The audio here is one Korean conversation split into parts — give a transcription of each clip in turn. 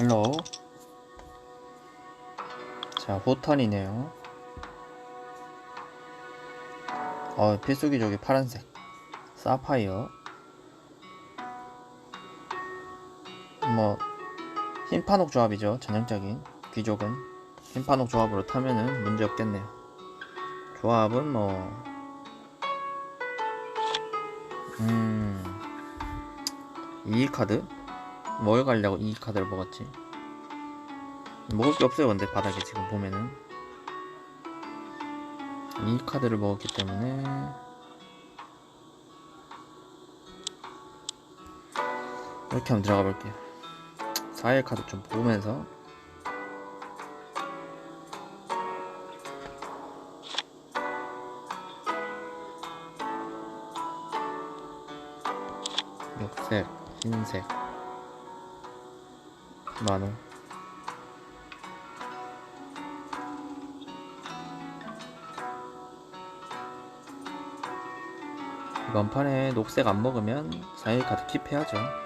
헬로 자 호턴이네요. 어 필수기 저기 파란색. 사파이어. 뭐 흰파녹 조합이죠 전형적인. 귀족은. 흰파녹 조합으로 타면은 문제 없겠네요. 조합은 뭐 음... 이 카드? 뭘 가려고 이 카드를 먹었지? 먹을 게 없어요 근데 바닥에 지금 보면은. 이 카드를 먹었기 때문에. 이렇게 한번 들어가 볼게요. 4일 카드 좀 보면서. 녹색, 흰색, 만원 이번 판에 녹색 안 먹으면 4일 카드 킵해야죠.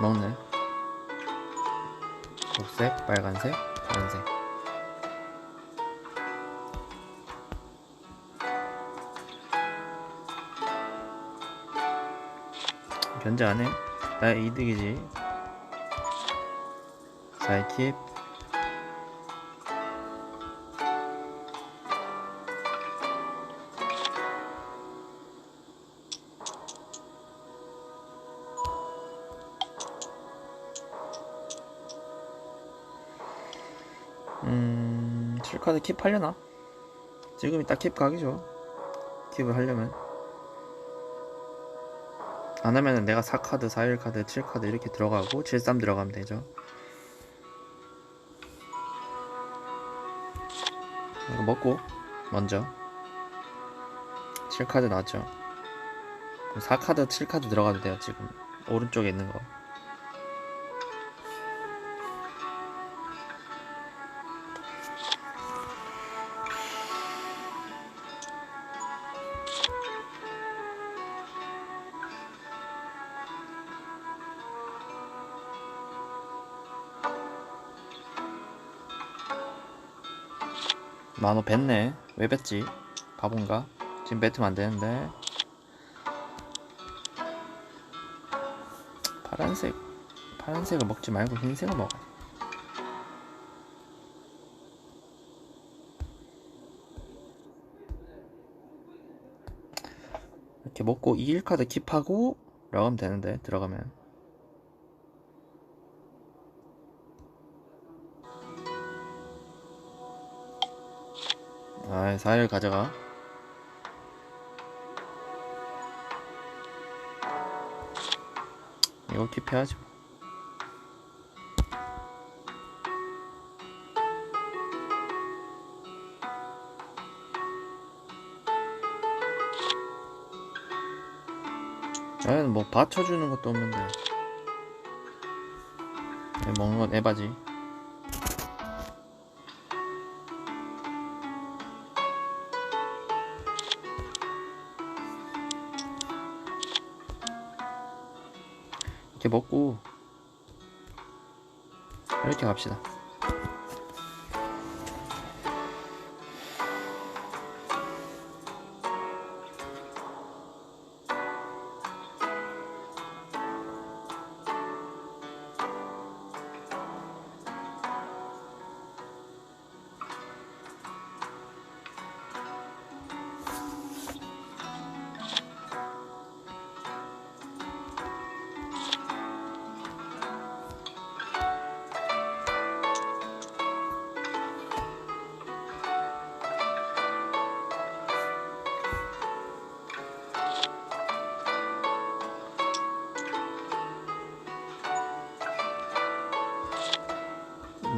먹네. 녹색, 빨간색, 파란색. 견제 안 해? 나의 이득이지. 사이킵 음... 7카드 킵 하려나? 지금이 딱 킵 각이죠 킵을 하려면 안 하면은 내가 4카드, 4일카드, 7카드 이렇게 들어가고 73 들어가면 되죠. 이거 먹고 먼저 7카드 나왔죠? 4카드 7카드 들어가도 돼요 지금. 오른쪽에 있는 거 만호 뱉네. 왜 뱉지? 바본가? 지금 뱉으면 안 되는데. 파란색 파란색을 먹지 말고 흰색을 먹어. 이렇게 먹고 2일 카드 킵하고 들어가면 되는데 들어가면 아 4일 가져가. 이거 킵해야지 뭐. 아니 뭐 받쳐주는 것도 없는데. 네, 먹는 건 에바지 먹고 이렇게 갑시다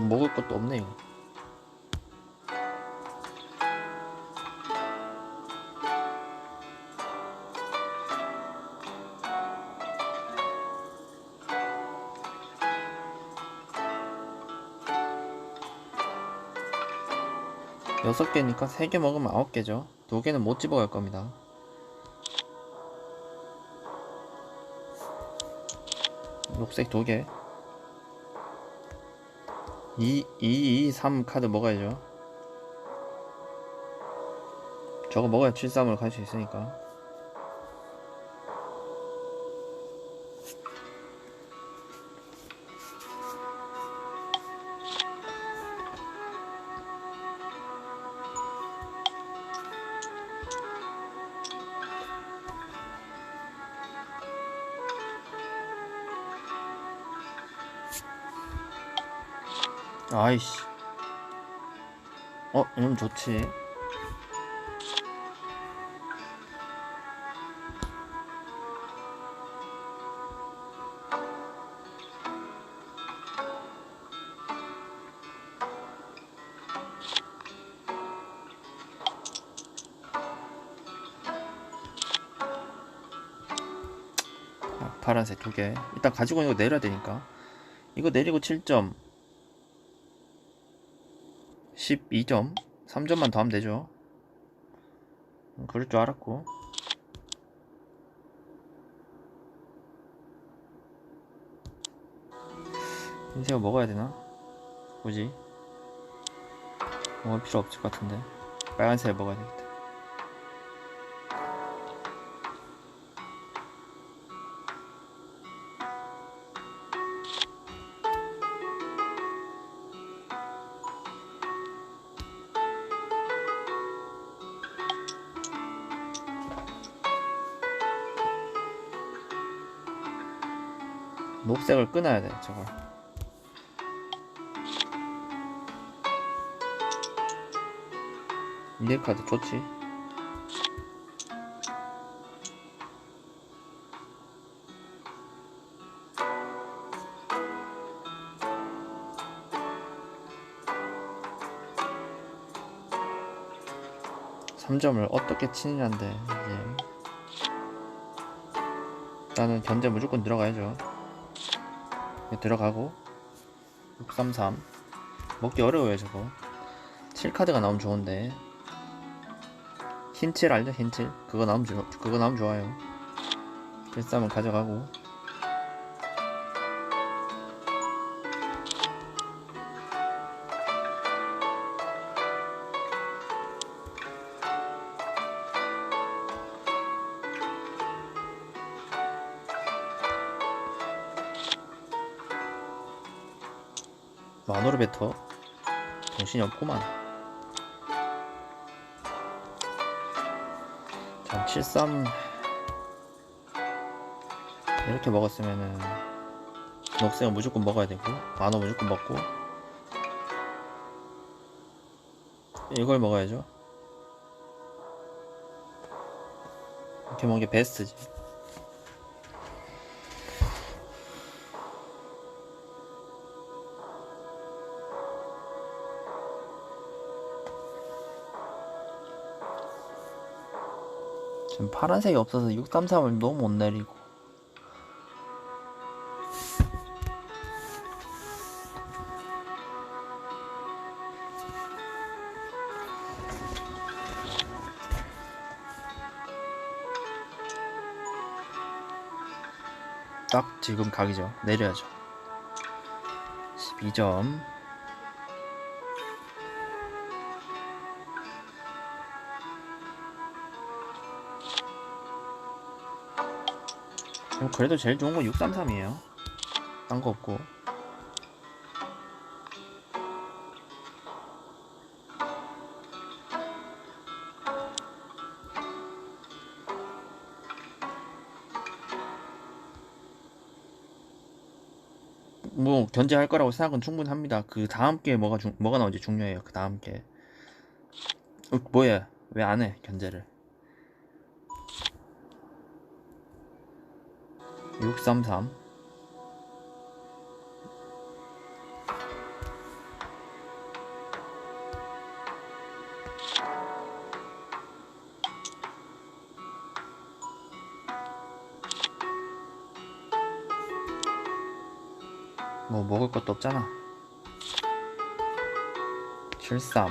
먹을 것도 없네요 여섯 개니까 세 개 먹으면 아홉 개죠 두 개는 못 집어갈 겁니다. 녹색 두 개. 2, 2, 2, 3 카드 먹어야죠. 저거 먹어야 73으로 갈 수 있으니까. 아이씨. 어, 이러면 좋지. 아, 파란색 두 개. 일단 가지고 있는 거 내려야 되니까. 이거 내리고 7점. 12점. 3점만 더 하면 되죠. 음, 그럴 줄 알았고. 흰색을 먹어야 되나? 굳이 먹을 필요 없을 것 같은데. 빨간색을 먹어야 되겠다 녹색을 끊어야 돼 저걸. 이일 카드 좋지? 삼점을 어떻게 치느냐인데 이제 일단은 견제 무조건 들어가야죠 들어가고. 633 먹기 어려워요 저거. 7카드가 나오면 좋은데. 흰7 알죠? 흰7 그거 나오면 좋 그거 나오면 좋아요. 13은 가져가고 뱉어 정신이 없구만. 자, 73 이렇게 먹었으면은 녹색은 무조건 먹어야 되고 만호 무조건 먹고. 이걸 먹어야죠. 이렇게 먹는 게 베스트지 지금 파란색이 없어서 633을 너무 못 내리고. 딱 지금 각이죠. 내려야죠. 12점 그래도 제일 좋은 건 633이에요. 딴 거 없고. 뭐 견제할 거라고 생각은 충분히 합니다. 그 다음 게 뭐가 중, 뭐가 나오지 중요해요. 그 다음 게. 어, 뭐야? 왜 안 해? 견제를. 633 뭐 먹을 것도 없잖아. 73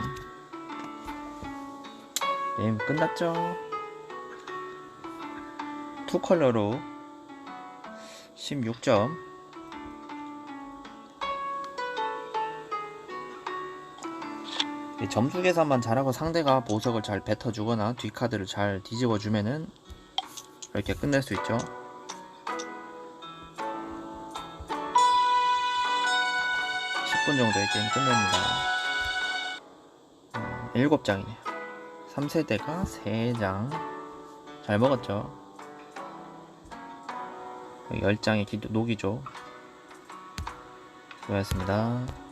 게임 끝났죠? 투 컬러로 16점. 이 점수 계산만 잘하고 상대가 보석을 잘 뱉어주거나 뒷카드를 잘 뒤집어주면은 이렇게 끝낼 수 있죠. 10분 정도의 게임 끝냅니다. 음, 7장이네요. 3세대가 3장. 잘 먹었죠. 10장의 기도, 녹이죠. 수고하셨습니다.